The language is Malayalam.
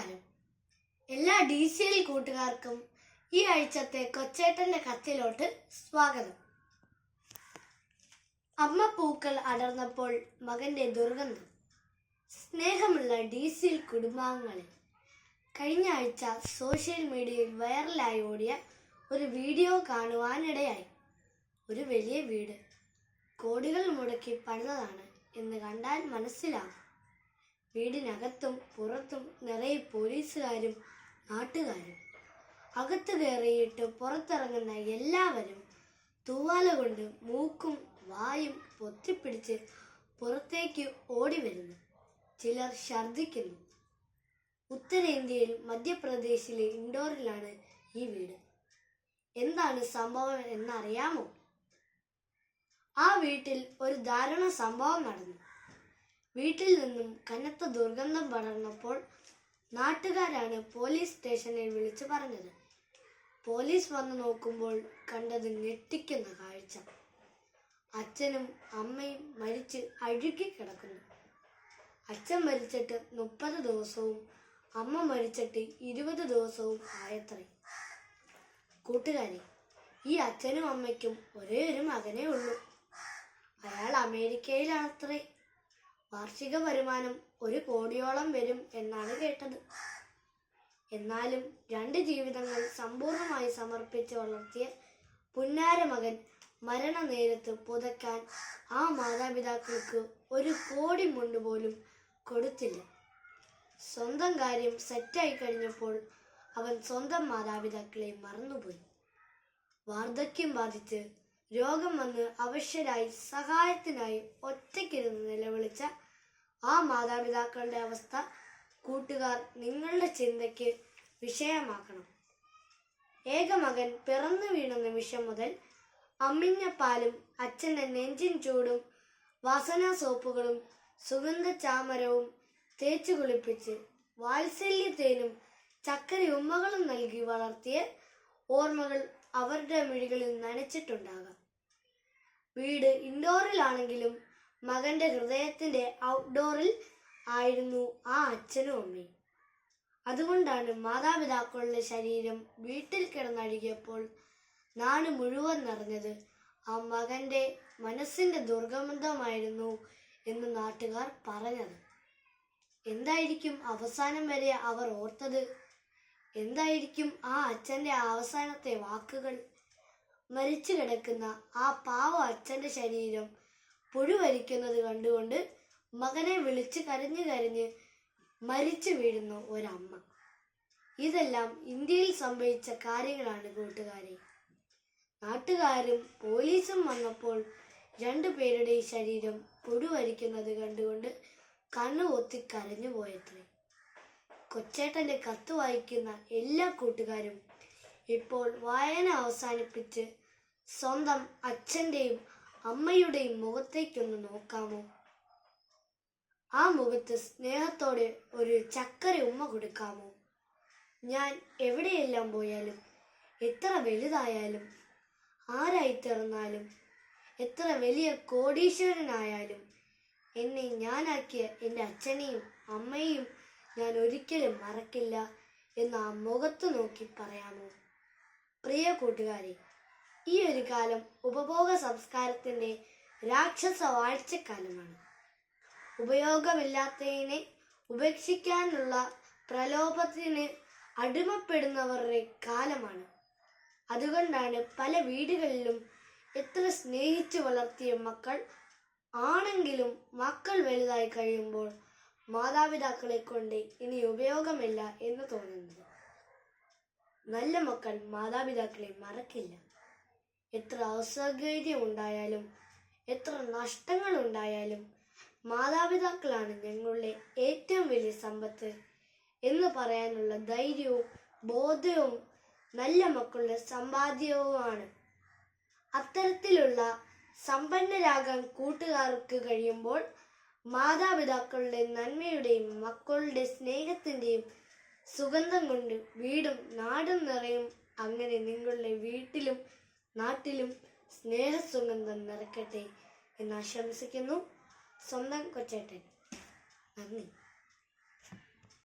നമസ്കാരം എല്ലാ ഡി സി എൽ കൂട്ടുകാർക്കും ഈ ആഴ്ചത്തെ കൊച്ചേട്ടന്റെ കത്തിലോട്ട് സ്വാഗതം. അമ്മ പൂക്കൾ അടർന്നപ്പോൾ മകന്റെ ദുർഗന്ധം. സ്നേഹമുള്ള ഡി സി എൽ കുടുംബാംഗങ്ങളിൽ കഴിഞ്ഞ ആഴ്ച സോഷ്യൽ മീഡിയയിൽ വൈറലായി ഓടിയ ഒരു വീഡിയോ കാണുവാനിടയായി. ഒരു വലിയ വീട്. കോടികൾ മുടക്കി പണിതാണ് എന്ന് കണ്ടാൽ മനസ്സിലാകും വീടിനകത്തും പുറത്തും നിറയെ പോലീസുകാരും നാട്ടുകാരും. അകത്ത് കയറിയിട്ട് പുറത്തിറങ്ങുന്ന എല്ലാവരും തൂവാല കൊണ്ട് മൂക്കും വായും പൊത്തിപ്പിടിച്ച് പുറത്തേക്ക് ഓടി വരുന്നു. ചിലർ ഛർദിക്കുന്നു ഉത്തരേന്ത്യയിൽ മധ്യപ്രദേശിലെ ഇൻഡോറിലാണ് ഈ വീട്. എന്താണ് സംഭവം എന്നറിയാമോ? ആ വീട്ടിൽ ഒരു ദാരുണ സംഭവം നടന്നു. വീട്ടിൽ നിന്നും കനത്ത ദുർഗന്ധം പടർന്നപ്പോൾ നാട്ടുകാരാണ് പോലീസ് സ്റ്റേഷനിൽ വിളിച്ചു പറഞ്ഞത്. പോലീസ് വന്നു നോക്കുമ്പോൾ കണ്ടത് ഞെട്ടിക്കുന്ന കാഴ്ച. അച്ഛനും അമ്മയും മരിച്ച് അഴുകി കിടക്കുന്നു. അച്ഛൻ മരിച്ചിട്ട് മുപ്പത് ദിവസവും അമ്മ മരിച്ചിട്ട് ഇരുപത് ദിവസവും ആയത്രേ. കൂട്ടുകാരെ ഈ അച്ഛനും അമ്മയ്ക്കും ഒരേ ഒരു മകനേ ഉള്ളൂ. അയാൾ അമേരിക്കയിലാണത്രേ. വാർഷിക വരുമാനം ഒരു കോടിയോളം വരും എന്നാണ് കേട്ടത്. എന്നാലും രണ്ട് ജീവിതങ്ങൾ സമ്പൂർണമായി സമർപ്പിച്ച് വളർത്തിയ പുന്നാര മകൻ നേരത്ത് പുതയ്ക്കാൻ ആ മാതാപിതാക്കൾക്ക് ഒരു കോടി മുണ്ട് പോലും കൊടുത്തില്ല. സ്വന്തം കാര്യം സെറ്റായി കഴിഞ്ഞപ്പോൾ അവൻ സ്വന്തം മാതാപിതാക്കളെ മറന്നുപോയി. വാർദ്ധക്യം ബാധിച്ച് രോഗം വന്ന് അവശ്യരായി സഹായത്തിനായി ഒറ്റയ്ക്കിരുന്ന് നിലവിളിച്ച ആ മാതാപിതാക്കളുടെ അവസ്ഥ കൂട്ടുകാർ നിങ്ങളുടെ ചിന്തയ്ക്ക് വിഷയമാക്കണം. ഏകമകൻ പിറന്നു വീണ നിമിഷം മുതൽ അമ്മിഞ്ഞ പാലും അച്ഛന്റെ നെഞ്ചിൻ ചൂടും വാസന സോപ്പുകളും സുഗന്ധ ചാമരവും തേച്ചു കുളിപ്പിച്ച് വാത്സല്യത്തേനും ചക്കര ഉമ്മകളും നൽകി വളർത്തിയ ഓർമ്മകൾ അവരുടെ മിഴികളിൽ നനച്ചിട്ടുണ്ടാകാം. വീട് ഇൻഡോറിലാണെങ്കിലും മകന്റെ ഹൃദയത്തിന്റെ ഔട്ട്ഡോറിൽ ആയിരുന്നു ആ അച്ഛനും അമ്മയും. അതുകൊണ്ടാണ് മാതാപിതാക്കളുടെ ശരീരം വീട്ടിൽ കിടന്നഴുകിയപ്പോൾ നാട് മുഴുവൻ നിറഞ്ഞത് ആ മകന്റെ മനസ്സിന്റെ ദുർഗന്ധമായിരുന്നു എന്ന് നാട്ടുകാർ പറഞ്ഞത്. എന്തായിരിക്കും അവസാനം വരെ അവർ ഓർത്തത്? എന്തായിരിക്കും ആ അച്ഛന്റെ അവസാനത്തെ വാക്കുകൾ? മരിച്ചു കിടക്കുന്ന ആ പാവ അച്ഛന്റെ ശരീരം പുഴുവരിക്കുന്നത് കണ്ടുകൊണ്ട് മകനെ വിളിച്ച് കരഞ്ഞു കരഞ്ഞ് മരിച്ചു വീഴുന്ന ഒരമ്മ. ഇതെല്ലാം ഇന്ത്യയിൽ സംഭവിച്ച കാര്യങ്ങളാണ് കൂട്ടുകാരെ. നാട്ടുകാരും പോലീസും വന്നപ്പോൾ രണ്ടു പേരുടെ ശരീരം പുഴുവരിക്കുന്നത് കണ്ടുകൊണ്ട് കണ്ണു ഒത്തി കരഞ്ഞു പോയത്രേ. കൊച്ചേട്ടന്റെ കത്ത് വായിക്കുന്ന എല്ലാ കൂട്ടുകാരും ഇപ്പോൾ വായന അവസാനിപ്പിച്ച് സ്വന്തം അച്ഛന്റെയും അമ്മയുടെയും മുഖത്തേക്കൊന്ന് നോക്കാമോ? ആ മുഖത്ത് സ്നേഹത്തോടെ ഒരു ചക്കര ഉമ്മ കൊടുക്കാമോ? ഞാൻ എവിടെയെല്ലാം പോയാലും എത്ര വലുതായാലും ആരായി തീർന്നാലും എത്ര വലിയ കോടീശ്വരനായാലും എന്നെ ഞാനാക്കിയ എന്റെ അച്ഛനെയും അമ്മയെയും ഞാൻ ഒരിക്കലും മറക്കില്ല എന്ന് ആ മുഖത്ത് നോക്കി പറയാമോ? പ്രിയ കൂട്ടുകാരെ ഈ ഒരു കാലം ഉപഭോഗ സംസ്കാരത്തിന്റെ രാക്ഷസ വാഴ്ചക്കാലമാണ്. ഉപയോഗമില്ലാത്തതിനെ ഉപേക്ഷിക്കാനുള്ള പ്രലോഭത്തിന് അടിമപ്പെടുന്നവരുടെ കാലമാണ്. അതുകൊണ്ടാണ് പല വീടുകളിലും എത്ര സ്നേഹിച്ചു വളർത്തിയ മക്കൾ ആണെങ്കിലും മക്കൾ വലുതായി കഴിയുമ്പോൾ മാതാപിതാക്കളെ കൊണ്ട് ഇനി ഉപയോഗമില്ല എന്ന് തോന്നുന്നത് നല്ല മക്കൾ മാതാപിതാക്കളെ മറക്കില്ല. എത്ര അസൗകര്യം ഉണ്ടായാലും എത്ര നഷ്ടങ്ങൾ ഉണ്ടായാലും മാതാപിതാക്കളാണ് ഞങ്ങളുടെ ഏറ്റവും വലിയ സമ്പത്ത് എന്ന് പറയാനുള്ള ധൈര്യവും ബോധവും നല്ല മക്കളുടെ സമ്പാദ്യവുമാണ്. അത്തരത്തിലുള്ള സമ്പന്നരാകാൻ കൂട്ടുകാർക്ക് കഴിയുമ്പോൾ മാതാപിതാക്കളുടെ നന്മയുടെയും മക്കളുടെ സ്നേഹത്തിന്റെയും സുഗന്ധം കൊണ്ട് വീടും നാടും നിറയും അങ്ങനെ നിങ്ങളുടെ വീട്ടിലും നാട്ടിലും സ്നേഹസുഗന്ധം നിറക്കട്ടെ എന്ന് ആശംസിക്കുന്നു. സ്വന്തം കൊച്ചേട്ടൻ. നന്ദി.